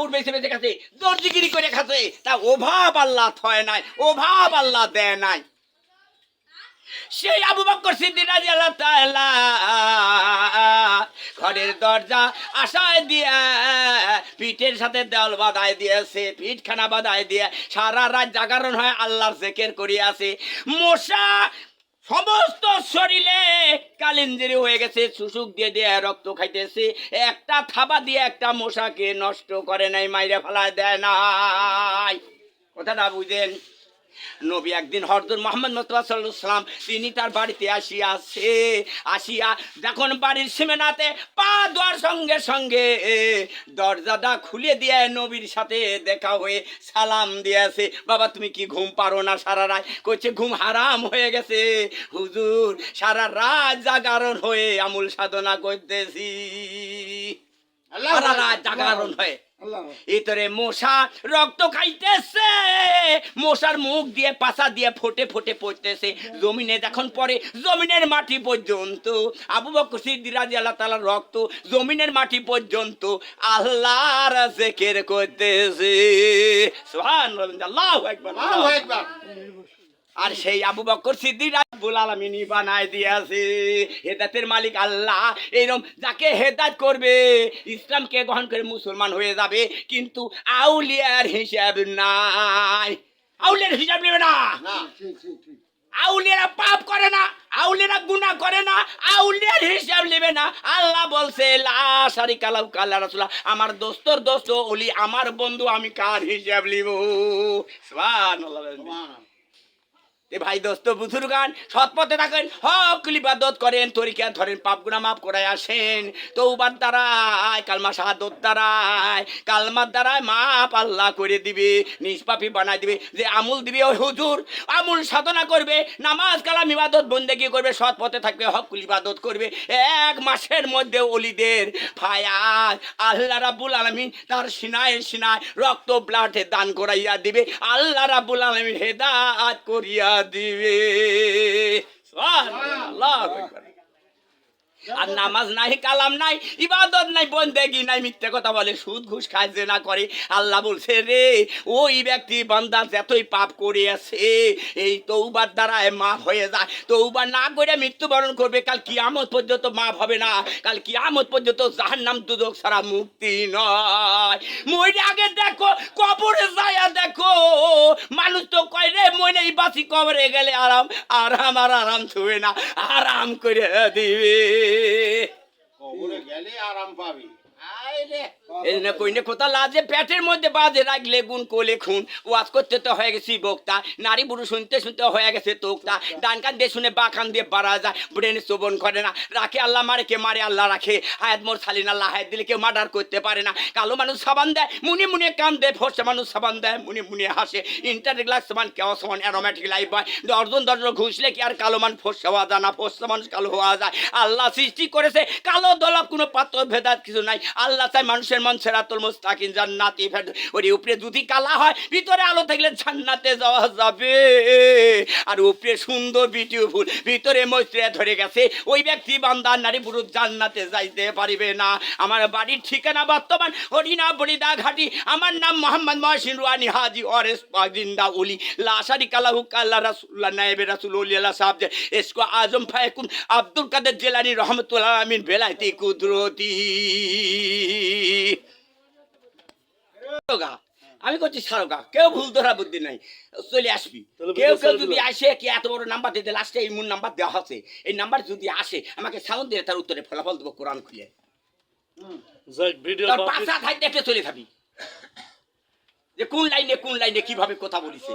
কাপড় বেছে বেছে খাচ্ছে, দর্জিগিরি করে খাচ্ছে, তা অভাব আল্লাহ থয় নাই, অভাব আল্লাহ দেয় নাই। সেই আবু বকর সিদ্দিক রাদিয়াল্লাহু তাআলা ঘরের দরজা আশায় দিয়ে, পিঠের সাথে দেওয়াল বাঁধায় দিয়েছে, পিঠখানা বাঁধায় দিয়ে সারা রাত জাগরণ হয় আল্লাহর জেকের করিয়াছে। মশা সমস্ত শরীরে কালিঞ্জিরি হয়ে গেছে সুসুক দিয়ে দিয়ে রক্ত খাইতেছে। একটা থাবা দিয়ে একটা মশাকে নষ্ট করে নাই, মাইরে ফেলা দেয় নাই। কথাটা বুঝেন? নবী একদিন হরদুর মোহাম্মদ মোস্তফা সাল্লাম তিনি তার বাড়িতে আসিয়াছে আসিয়া যখন বাড়ির সীমানাতে পা দেওয়ার সঙ্গে সঙ্গে দরজাটা খুলে দিয়ে নবীর সাথে দেখা হয়ে সালাম দিয়েছে বাবা তুমি কি ঘুম পারো না সারা রাত? কইছে ঘুম হারাম হয়ে গেছে। হুজুর সারা রাত জাগরণ হয়ে আমূল সাধনা করতেছি। সারা রাত জাগরণ হয়ে। আল্লাহ। ভিতরে মশা রক্ত খাইতেছে। মশার মুখ দিয়ে পাছা দিয়ে ফোটে ফোটে পড়তেছে। জমিনে যখন পরে জমিনের মাটি পর্যন্ত। আবু বকর সিদ্দিক রাদিয়াল্লাহু তাআলার রক্ত জমিনের মাটি পর্যন্ত আল্লাহর জিকির করতেছে। সুবহানাল্লাহ আল্লাহু আকবার আল্লাহু আকবার। আর সেই আবু বকর সিদ্দিক রাব্বুল আলামিনই বানায় দিয়েছে। হেদায়েতের মালিক আল্লাহ এরকম যাকে হেদায়েত করবে ইসলামকে গ্রহণ করে মুসলমান হয়ে যাবে কিন্তু আউলিয়ার হিসাব নাই। আউলিয়ার হিসাব নেবে না। আউলিয়ারা পাপ করে না আউলিয়ারা গুনাহ করে না আউলিয়ার হিসাব নেবে না। আল্লাহ বলছে লা শারিকা লাহু কাল্লা রাসূলা। আমার দোস্তর দোস্ত ওলি আমার বন্ধু আমি কার হিসাব লিব সুবহানাল্লাহ। এ ভাই দোস্ত বুজুর্গান সৎ পথে থাকেন, হক ইবাদত করেন, তরিকা ধরেন, পাপ গুণা মাফ করায় আসেন। তৌবার দ্বারায়, কালমা শাহাদত দ্বারায়, কালমার দ্বারায় মাপ আল্লাহ করে দিবে, নিষ্পাপি বানায় দিবে, যে আমুল দিবে, ওই হুজুর আমুল সাধনা করবে, নামাজ, কালাম, ইবাদত বন্দে বন্দেগি করবে সৎ পথে থাকবে, হক ইবাদত করবে। এক মাসের মধ্যে অলিদের ফায়াজ আল্লাহ রাব্বুল আলামিন তার সিনায় সিনায় রক্ত ব্লাডে দান করাইয়া দিবে। আল্লাহ রাব্বুল আলামিন হেদাত করিয়া দিবে আকবার। আর নামাজ নাই, কালাম নাই, ইবাদত নাই, বন্দেগি নাই, মিথ্যে কথা বলে, সুদ ঘুষ খায় যে না করে। আল্লাহ বলছে, রে, ওই ব্যক্তি বান্দা যতই পাপ করিয়াছে, এই তৌবার দ্বারায় মাফ হয়ে যায়। তৌবার না করে মৃত্যুবরণ করবে, কাল কিয়ামত পর্যন্ত মাফ হবে না। কাল কিয়ামত পর্যন্ত জাহার নাম দুদক ছাড়া মুক্তি নয়। মইরে আগে দেখো, কবরে যায়া দেখো। মানুষ তো কয়, রে এই বাসি কবরে গেলে আরাম আরাম আর আরাম ছুবে না, আরাম করে দিবে। কবরে গেলে আরাম পাবি। আইলে মধ্যে বাজে রাখলে গুণ কোলে খুন। ওয়াজ করতে তো হয়ে গেছি বক্তা, নারী বুড়ো শুনতে শুনতে হয়ে গেছে ডান কান দিয়ে শুনে দিয়ে বাড়া যায় করে না। রাখে আল্লাহ মারে, কে মারে আল্লাহ রাখে। হায়াত মোর সালিন আল্লাহ, হায়াত দিলে কেউ মার্ডার করতে পারে না। কালো মানুষ সাবান দেয়, মুনি মুনি কান দেয় ফর্সা মানুষ সাবান দেয়, মুনি মুনি হাসে। ইন্টারনেট গ্লাস সমান, কেউ সমান অ্যারোমেটিক লাইফ হয়। দর্জন দর্জন ঘুষলে কি আর কালো মানুষ ফর্সা হওয়া যায় না? ফর্সা মানুষ কালো হওয়া যায়। আল্লাহ সৃষ্টি করেছে, কালো দলক কোনো পাত্র ভেদাত কিছু নাই। আল্লাহ চাই মানুষের মন সেরাতুল মুস্তাকিন জান্নাতি ওর উপরে যদি কালা হয়, ভিতরে আলো থাকলে জান্নাতে যাওয়া যাবে। আর উপরে সুন্দর বিউটিফুল ভিতরে মৈত্রে ধরে গেছে। ওই ব্যক্তি বান্দার নারী, পুরুষ জান্নাতে যাইতে পারিবে না। আমার বাড়ির ঠিকানা বর্তমান হরিনা বলিদা ঘাটি। আমার নাম মোহাম্মদ মহসিন রুয়ানি হাজি অরেস জিন্দা উলি। লাশারি কালাহু কাল্লা রাসুল্লাহ নায়েবে রাসুল উলিয়াল্লাহ সাহেব এসকো আজম ফায়কুন আব্দুল কাদের জেলানি রহমতুল্লাহ আমিন বেলাইতি কুদরতি। আমি করছি সারোগা কেউ ভুল ধরা বুদ্ধি নাই। চলে আসবি। কেউ কেউ যদি আসে কি এত বড় নাম্বার দিতে লাস্টে এই মূল নাম্বার দেওয়া আছে। এই নাম্বার যদি আসে আমাকে সাউন্ড দিয়ে তার উত্তরে ফলাফল দেবো কোরআন খুলে। তার পাশা থাকতে চলে যাবি। যে কোন লাইনে কোন লাইনে কীভাবে কথা বলিছে।